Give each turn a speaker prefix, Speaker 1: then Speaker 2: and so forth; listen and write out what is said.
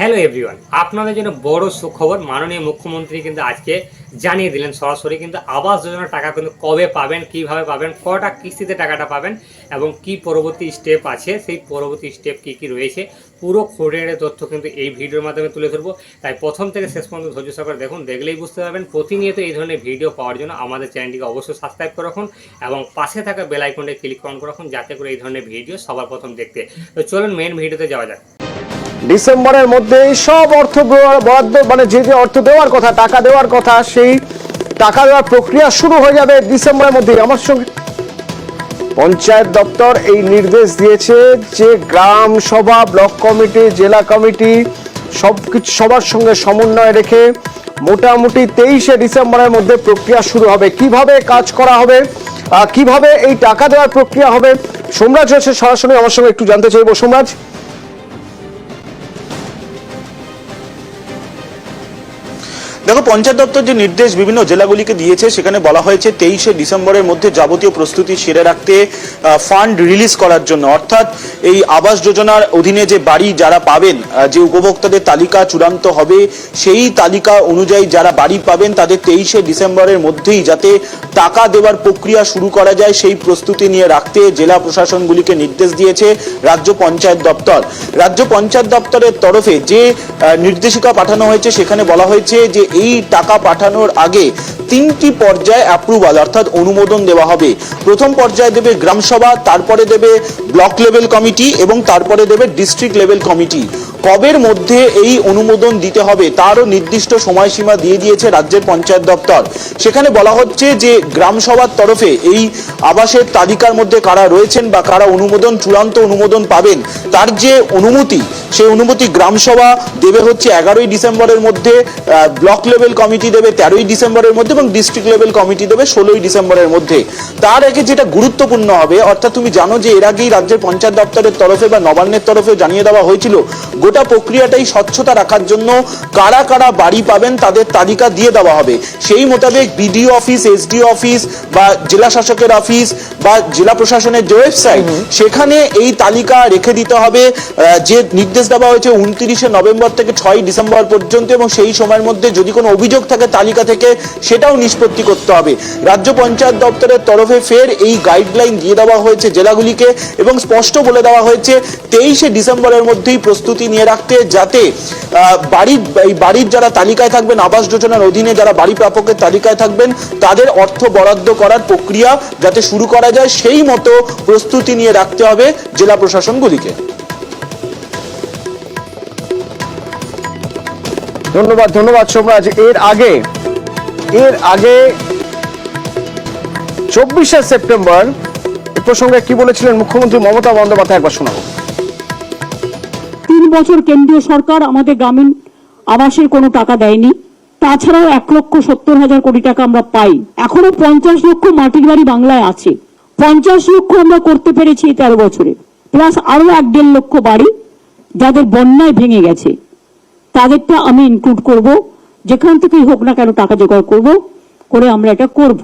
Speaker 1: Hello everyone, আপনাদের জন্য বড় সুখবর মাননীয় মুখ্যমন্ত্রী কিন্তু আজকে জানিয়ে দিলেন সরাসরি, কিন্তু আবাস যোজনার টাকা কিন্তু কবে পাবেন, কীভাবে পাবেন, কটা কিস্তিতে টাকাটা পাবেন এবং কি পরবর্তী স্টেপ আছে, সেই পরবর্তী স্টেপ কি কি রয়েছে, পুরো খোঁড়ের তথ্য কিন্তু এই ভিডিওর মাধ্যমে তুলে ধরবো। তাই প্রথম থেকে শেষ পর্যন্ত ধৈর্য সহকারে দেখুন, দেখলেই বুঝতে পারবেন, প্রতিনিয়ত এই ধরনের ভিডিও পাওয়ার জন্য আমাদের চ্যানেলটিকে অবশ্যই সাবস্ক্রাইব করে রাখুন এবং পাশে থাকা বেল ক্লিক অন করে রাখুন, যাতে করে এই ধরনের ভিডিও সবার প্রথম দেখতে। তো চলুন মেন ভিডিওতে যাওয়া যাক।
Speaker 2: ডিসেম্বরের মধ্যে সব অর্থ বরাদ্দ মানে যে যে অর্থ দেওয়ার কথা, টাকা দেওয়ার কথা, সেই টাকা দেওয়ার প্রক্রিয়া শুরু হয়ে যাবে ডিসেম্বরের মধ্যে আমার সঙ্গে পঞ্চায়েত দপ্তর এই নির্দেশ দিয়েছে যে গ্রাম সভা, ব্লক কমিটি, জেলা কমিটি, সব কিছু সবার সঙ্গে সমন্বয় রেখে মোটামুটি তেইশে ডিসেম্বরের মধ্যে প্রক্রিয়া শুরু হবে। কীভাবে কাজ করা হবে কীভাবে এই টাকা দেওয়ার প্রক্রিয়া হবে, সোমরাজ রয়েছে সরাসরি আমার সঙ্গে একটু জানতে চাইব। সোমরাজ
Speaker 3: দেখো, পঞ্চায়েত দপ্তর যে নির্দেশ বিভিন্ন জেলাগুলিকে দিয়েছে, সেখানে বলা হয়েছে তেইশে ডিসেম্বরের মধ্যে যাবতীয় প্রস্তুতি সেরে রাখতে ফান্ড রিলিজ করার জন্য। অর্থাৎ এই আবাস যোজনার অধীনে যে বাড়ি যারা পাবেন যে উপভোক্তাদের তালিকা চূড়ান্ত হবে, সেই তালিকা অনুযায়ী যারা বাড়ি পাবেন, তাদের তেইশে ডিসেম্বরের মধ্যেই যাতে টাকা দেওয়ার প্রক্রিয়া শুরু করা যায়, সেই প্রস্তুতি নিয়ে রাখতে জেলা প্রশাসনগুলিকে নির্দেশ দিয়েছে রাজ্য পঞ্চায়েত দপ্তর। রাজ্য পঞ্চায়েত দপ্তরের তরফে যে নির্দেশিকা পাঠানো হয়েছে, সেখানে বলা হয়েছে যে এই টাকা পাঠানোর আগে তিনটি পর্যায়ে অ্যাপ্রুভাল অর্থাৎ অনুমোদন দেওয়া হবে। প্রথম পর্যায়ে দেবে গ্রামসভা তারপরে দেবে ব্লক লেভেল কমিটি এবং তারপরে দেবে ডিস্ট্রিক্ট লেভেল কমিটি কবের মধ্যে এই অনুমোদন দিতে হবে তারও নির্দিষ্ট সময়সীমা দিয়ে দিয়েছে রাজ্যের পঞ্চায়েত দপ্তর। সেখানে বলা হচ্ছে যে গ্রাম সভার তরফে এই আবাসের তালিকার মধ্যে কারা রয়েছেন বা কারা অনুমোদন, চূড়ান্ত অনুমোদন পাবেন, তার যে অনুমতি, সেই অনুমতি গ্রাম সভা দেবে হচ্ছে এগারোই ডিসেম্বরের মধ্যে ব্লক লেভেল কমিটি দেবে তেরোই ডিসেম্বরের মধ্যে এবং ডিস্ট্রিক্ট লেভেল কমিটি দেবে ষোলোই ডিসেম্বরের মধ্যে। তার আগে যেটা গুরুত্বপূর্ণ হবে, অর্থাৎ তুমি জানো যে এর আগেই রাজ্যের পঞ্চায়েত দপ্তরের তরফে বা নবান্নের তরফে জানিয়ে দেওয়া হয়েছিল গোটা প্রক্রিয়াটাই স্বচ্ছতা রাখার জন্য কারা কারা বাড়ি পাবেন তাদের তালিকা দিয়ে দেওয়া হবে। সেই মোতাবেক বিডিও অফিস এসডিও অফিস বা জেলা শাসকের অফিস বা জেলা প্রশাসনের যে ওয়েবসাইট সেখানে এই তালিকা রেখে দিতে হবে যে নির্দেশ দেওয়া হয়েছে উনত্রিশে নভেম্বর থেকে ছয় ডিসেম্বর পর্যন্ত এবং সেই সময়ের মধ্যে যদি কোনো অভিযোগ থাকে তালিকা থেকে সেটাও নিষ্পত্তি করতে হবে। রাজ্য পঞ্চায়েত দপ্তরের তরফে ফের এই গাইডলাইন দিয়ে দেওয়া হয়েছে জেলাগুলিকে এবং স্পষ্ট বলে দেওয়া হয়েছে তেইশে ডিসেম্বরের মধ্যেই প্রস্তুতি নিয়ে রাখতে যাতে বাড়ির, এই বাড়ির যারা তালিকায় থাকবেন, আবাস যোজনার অধীনে যারা বাড়ি প্রাপকের তালিকায় থাকবেন, তাদের অর্থ বরাদ্দ করার প্রক্রিয়া যাতে শুরু করা যায়, সেই মতো প্রস্তুতি নিয়ে রাখতে হবে জেলা প্রশাসনগুলিকে
Speaker 2: ধন্যবাদ ধন্যবাদ সোমরাজ। এর আগে এর আগে চব্বিশে সেপ্টেম্বর এ প্রসঙ্গে কি বলেছিলেন মুখ্যমন্ত্রী মমতা বন্দ্যোপাধ্যায় একবার শোনাবো।
Speaker 4: বছর কেন্দ্রীয় সরকার আমাদের গ্রামীণ আবাসের কোনো টাকা দেয়নি। তাছাড়াও এক লক্ষ সত্তর হাজার কোটি টাকা আমরা পাই। এখনও পঞ্চাশ লক্ষ মাটির বাড়ি বাংলায় আছে। পঞ্চাশ লক্ষ আমরা করতে পেরেছি তেরো বছরে। প্লাস আরও এক দেড় লক্ষ বাড়ি যাদের বন্যায় ভেঙে গেছে। তাদেরটা আমি ইনক্লুড করব। যেখান থেকেই হোক না কেন টাকা জোগাড় করব। করে আমরা এটা করব।